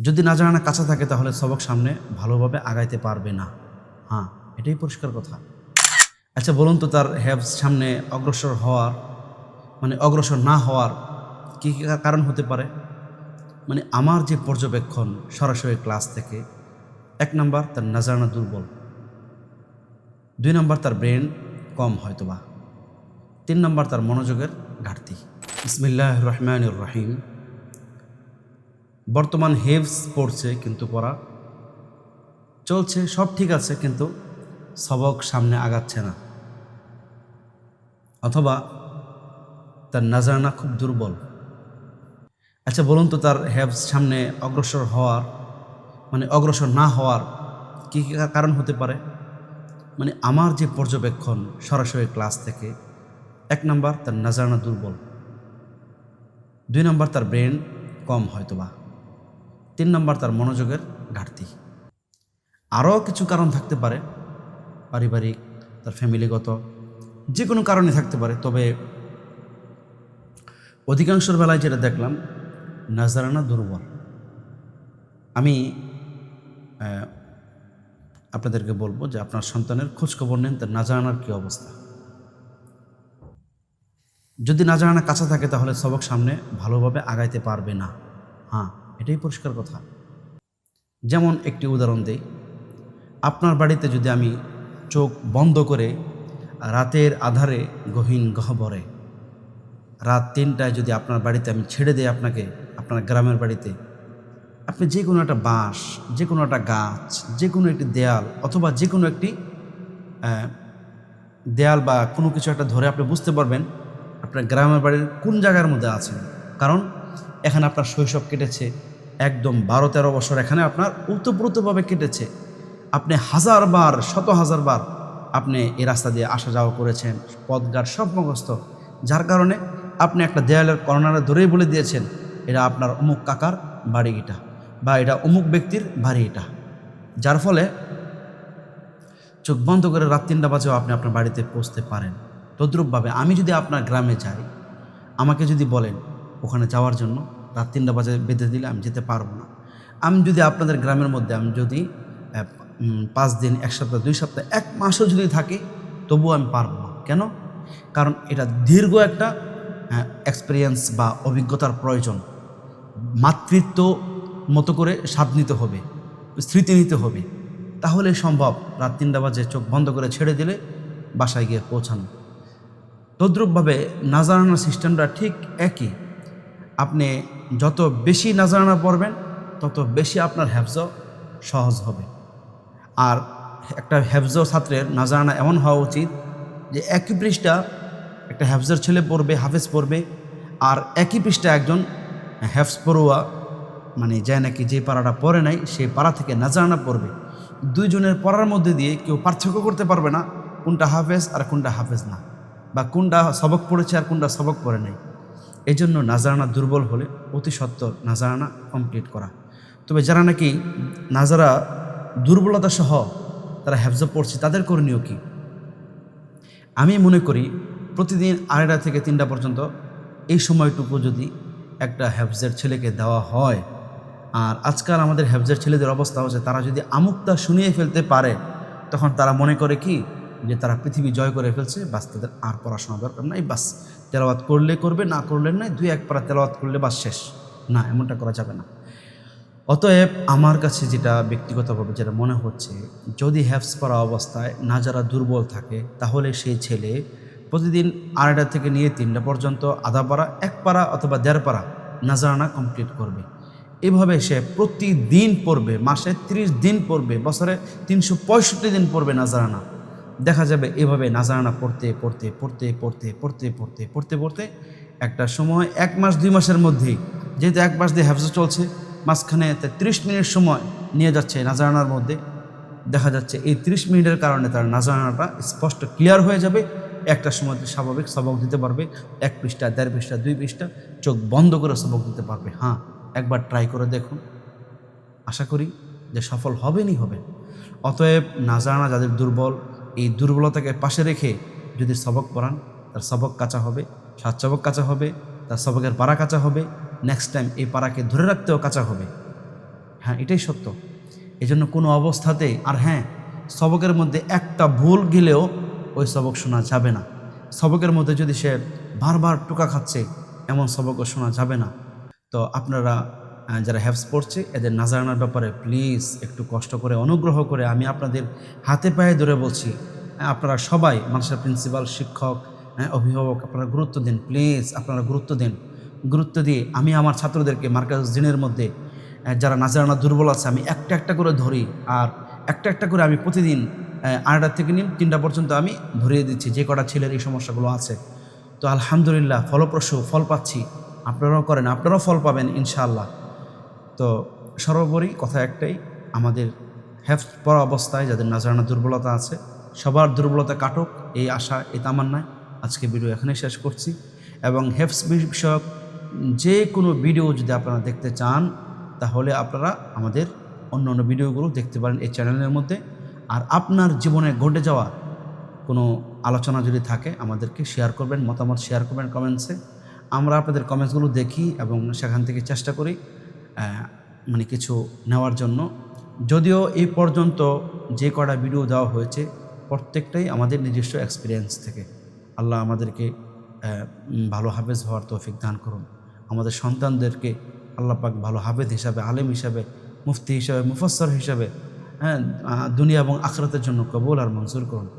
যদি না জানা কাছে থাকে তাহলে সবক সামনে ভালোভাবে আগাইতে পারবে না। হ্যাঁ এটাই পরিষ্কার কথা। আচ্ছা বলুন তো তার হ্যাভস সামনে অগ্রসর হওয়ার মানে অগ্রসর না হওয়ার কী কী কারণ হতে পারে? মানে আমার যে পর্যবেক্ষণ সরাসরি ক্লাস থেকে, এক নম্বর তার নাজানা দুর্বল। দুই নম্বর তার ব্রেন কম হয়তোবা। তিন নাম্বার তার মনোযোগের ঘাটতি। ইসমিল্লাহ রহমান রহিম। বর্তমান হেভস পড়ছে কিন্তু পড়া চলছে, সব ঠিক আছে কিন্তু সবক সামনে আগাচ্ছে না। অথবা তার নাজানা খুব দুর্বল। আচ্ছা বলুন তো তার হেভস সামনে অগ্রসর হওয়ার মানে অগ্রসর না হওয়ার কী কী কারণ হতে পারে? মানে আমার যে পর্যবেক্ষণ সরাসরি ক্লাস থেকে, এক নম্বর তার নাজানা দুর্বল। দুই নাম্বার তার ব্রেন কম হয়তোবা। তিন নম্বর তার মনোযোগের ঘাটতি। আরও কিছু কারণ থাকতে পারে, পারিবারিক, তার ফ্যামিলিগত যে কোনো কারণে থাকতে পারে, তবে অধিকাংশের বেলায় যেটা দেখলাম, নাজারানা দুর্বল। আমি আপনাদেরকে বলব যে আপনার সন্তানের খোঁজখবর নেন তার নাজারানার কী অবস্থা। যদি নাজারানা কাছে থাকে তাহলে সবক সামনে ভালোভাবে আগাইতে পারবে না। হ্যাঁ। এটাই পরিষ্কার কথা। যেমন একটি উদাহরণ দেই। আপনার বাড়িতে যদি আমি চোখ বন্ধ করে রাতের আধারে গহীন গহ্বরে রাত তিনটায় যদি আপনার বাড়িতে আমি ছেড়ে দিই আপনাকে, আপনার গ্রামের বাড়িতে, আপনি যে কোনো একটা বাঁশ যে কোনো একটা গাছ যে কোনো একটি দেয়াল অথবা যে কোনো একটি দেয়াল বা কোনো কিছু একটা ধরে আপনি বুঝতে পারবেন আপনার গ্রামের বাড়ির কোন জায়গার মধ্যে আছেন। কারণ এখানে আপনার শৈশব কেটেছে। একদম বারো তেরো বছর এখানে আপনার উতপ্রুতভাবে কেটেছে। আপনি হাজার বার, শত হাজার বার আপনি এই রাস্তা দিয়ে আসা যাওয়া করেছেন, পথঘাট সব মুখস্থ। যার কারণে আপনি একটা দেয়ালের কর্নারে ধরেই বলে দিয়েছেন, এটা আপনার অমুক কাকার বাড়ি এটা বা এটা অমুক ব্যক্তির বাড়ি এটা। যার ফলে চোখ বন্ধ করে রাত তিনটা বাজেও আপনি আপনার বাড়িতে পৌঁছতে পারেন। তদ্রূপভাবে আমি যদি আপনার গ্রামে যাই, আমাকে যদি বলেন ওখানে যাওয়ার জন্য রাত তিনটা বাজে বেঁধে দিলে আমি যেতে পারব না। আমি যদি আপনাদের গ্রামের মধ্যে আমি যদি পাঁচ দিন, এক সপ্তাহ, দুই সপ্তাহ, এক মাসও যদি থাকি, তবুও আমি পারব না। কেন? কারণ এটা দীর্ঘ একটা এক্সপিরিয়েন্স বা অভিজ্ঞতার প্রয়োজন। মাতৃত্ব মতো করে স্বাদ নিতে হবে, স্মৃতি নিতে হবে। তাহলে সম্ভব রাত তিনটা বাজে চোখ বন্ধ করে ছেড়ে দিলে বাসায় গিয়ে পৌঁছানো। তদ্রূপভাবে নাজারানা সিস্টেমটা ঠিক একই। আপনি যত বেশি নাজারানা পড়বেন, তত বেশি আপনার হ্যাফজ সহজ হবে। আর একটা হ্যাফজ ছাত্রের নাজারানা এমন হওয়া উচিত যে একই পৃষ্ঠা একটা হ্যাফজের ছেলে পড়বে, হাফেজ পড়বে, আর একই পৃষ্ঠা একজন হ্যাফজ পড়ুয়া মানে যায় নাকি যে পাড়াটা পড়ে নাই সেই পাড়া থেকে নাজারানা পড়বে। দুইজনের পড়ার মধ্যে দিয়ে কেউ পার্থক্য করতে পারবে না কোনটা হাফেজ আর কোনটা হাফেজ না, বা কোনটা সবক পড়েছে আর কোনটা সবক পড়ে নাই। এই জন্য নাজারানা দুর্বল হলে অতি সত্বর নাজারানা কমপ্লিট করা। তবে যারা নাকি নাজারা দুর্বলতা সহ তারা হ্যাফজ পড়ছে, তাদের করণীয় কী? আমি মনে করি প্রতিদিন আড়াইটা থেকে তিনটা পর্যন্ত এই সময়টুকু যদি একটা হ্যাফজের ছেলেকে দেওয়া হয়। আর আজকাল আমাদের হ্যাফজের ছেলেদের অবস্থা হচ্ছে, তারা যদি আমুকটা শুনিয়ে ফেলতে পারে, তখন তারা মনে করে কি? যে তারা পৃথিবী জয় করে ফেলছে, বাস তাদের আর পড়াশোনা দরকার নাই, বাস তেলাওয়াত করলে করবে, না করলে নাই, দুই এক পারা তেলাওয়াত করলে বাস শেষ। না, এমনটা করা যাবে না। অতএব আমার কাছে যেটা ব্যক্তিগতভাবে যেটা মনে হচ্ছে, যদি হ্যাপস পড়া অবস্থায় না যারা দুর্বল থাকে, তাহলে সেই ছেলে প্রতিদিন আড়াইটা থেকে নিয়ে তিনটা পর্যন্ত আধা পারা, এক পারা অথবা দেড় পারা নাজারানা কমপ্লিট করবে। এভাবে সে প্রতিদিন পড়বে, মাসে ত্রিশ দিন পড়বে, বছরে তিনশো পঁয়ষট্টি দিন পড়বে না নাজারানা। দেখা যাবে এভাবে নাজারানা পড়তে পড়তে পড়তে পড়তে পড়তে পড়তে পড়তে পড়তে একটা সময়, এক মাস, দুই মাসের মধ্যেই, যেহেতু এক মাস দিয়ে হ্যাফজ চলছে, মাঝখানে ত্রিশ মিনিট সময় নিয়ে যাচ্ছে নাজারানার মধ্যে, দেখা যাচ্ছে এই ত্রিশ মিনিটের কারণে তার নাজারানাটা স্পষ্ট ক্লিয়ার হয়ে যাবে, একটা সময় স্বাভাবিক সবক দিতে পারবে, এক পৃষ্ঠা, দেড় পৃষ্ঠা, দুই পৃষ্ঠা, চোখ বন্ধ করে সবক দিতে পারবে হ্যাঁ একবার ট্রাই করে দেখুন। আশা করি যে সফল হবেনই হবেন। অতএব নাজানা যাদের দুর্বল এই দুর্বলতাকে পাশে রেখে যদি সবক পড়ান, তার সবক কাঁচা হবে, সাত সবক কাঁচা হবে, তার সবকের পাড়া কাঁচা হবে নেক্সট টাইম এই পাড়াকে ধরে রাখতেও কাঁচা হবে। হ্যাঁ এটাই সত্য। এই জন্য কোনো অবস্থাতেই আর হ্যাঁ সবকের মধ্যে একটা ভুল গেলেও ওই সবক শোনা যাবে না। সবকের মধ্যে যদি সে বারবার টোকা খাচ্ছে, এমন সবকও শোনা যাবে না। তো আপনারা যারা হ্যাপস পড়ছে এদের নাজারানার ব্যাপারে প্লিজ একটু কষ্ট করে, অনুগ্রহ করে আমি আপনাদের হাতে পায়ে ধরে বলছি। আপনারা সবাই মানুষের প্রিন্সিপাল শিক্ষক অভিভাবক, আপনারা গুরুত্ব দিন প্লিজ আপনারা গুরুত্ব দিন। গুরুত্ব দিয়ে আমি আমার ছাত্রদেরকে মার্কাজ দিনের মধ্যে যারা নাজারানা দুর্বল আছে, আমি একটা একটা করে ধরি। আর একটা একটা করে আমি প্রতিদিন আড়াটা থেকে নিয়ে তিনটা পর্যন্ত আমি ধরিয়ে দিচ্ছি, যে কটা ছেলের এই সমস্যাগুলো আছে। তো আলহামদুলিল্লাহ, ফলপ্রসূ, ফল পাচ্ছি। আপনারাও করেন, আপনারাও ফল পাবেন, ইনশাআল্লাহ। তো সর্বোপরি কথা একটাই, আমাদের হেফ পড়া অবস্থায় যাদের নাজারানা দুর্বলতা আছে, সবার দুর্বলতা কাটুক, এই আশা, এই তামান্নায় আজকে ভিডিও এখানেই শেষ করছি। এবং হেফস বিষয়ক যে কোনো ভিডিও যদি আপনারা দেখতে চান, তাহলে আপনারা আমাদের অন্য অন্য ভিডিওগুলো দেখতে পারেন এই চ্যানেলের মধ্যে। আর আপনার জীবনে ঘটে যাওয়া কোনো আলোচনা যদি থাকে, আমাদেরকে শেয়ার করবেন, মতামত শেয়ার করবেন কমেন্টসে। আমরা আপনাদের কমেন্টসগুলো দেখি এবং সেখান থেকে চেষ্টা করি। মানে কিছু নেওয়ার জন্য। যদিও এই পর্যন্ত যে কটা ভিডিও দেওয়া হয়েছে, প্রত্যেকটাই আমাদের নিজস্ব এক্সপিরিয়েন্স থেকে। আল্লাহ আমাদেরকে ভালো হাফেজ হওয়ার তৌফিক দান করুন। আমাদের সন্তানদেরকে আল্লাহ পাক ভালো হাফেজ হিসাবে, আলেম হিসাবে, মুফতি হিসাবে মুফসর হিসাবে হ্যাঁ দুনিয়া এবং আখরাতের জন্য কবুল আর মঞ্জুর করুন।